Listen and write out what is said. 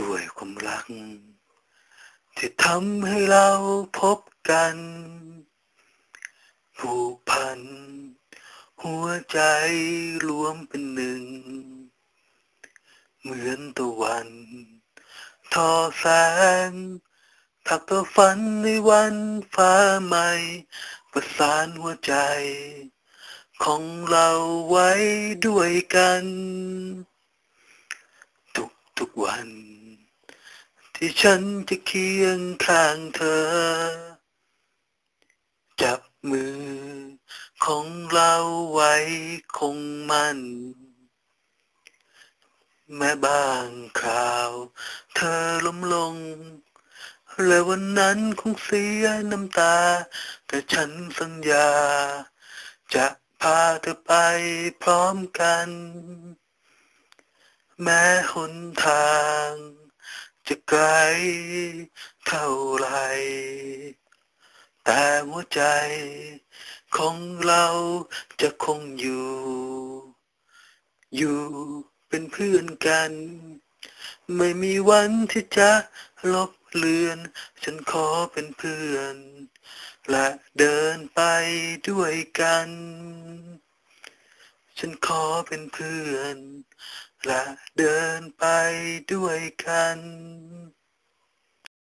ด้วยความรัก ที่ทำให้เราพบกันผูกพัน หัวใจรวมเป็นหนึ่ง เหมือนตะวัน ทอแสงถักตัวฝันในวันฟ้าใหม่ ประสานหัวใจ ของเราไว้ด้วยกัน ทุกทุกๆวัน ที่ฉันจะเคียงข้างเธอ จับมือของเราไว้คงมันแม้บางคราว เธอล้มลง และวันนั้นคงเสียน้ำตา แต่ฉันสัญญา จะพาเธอไปพร้อมกัน แม้หนทาง จะไกลเท่าไร แต่หัวใจของเราจะคงอยู่ อยู่เป็นเพื่อนกัน ไม่มีวันที่จะลบเลือน ฉันขอเป็นเพื่อน และเดินไปด้วยกัน ฉันขอเป็นเพื่อน และเดินไปด้วยกัน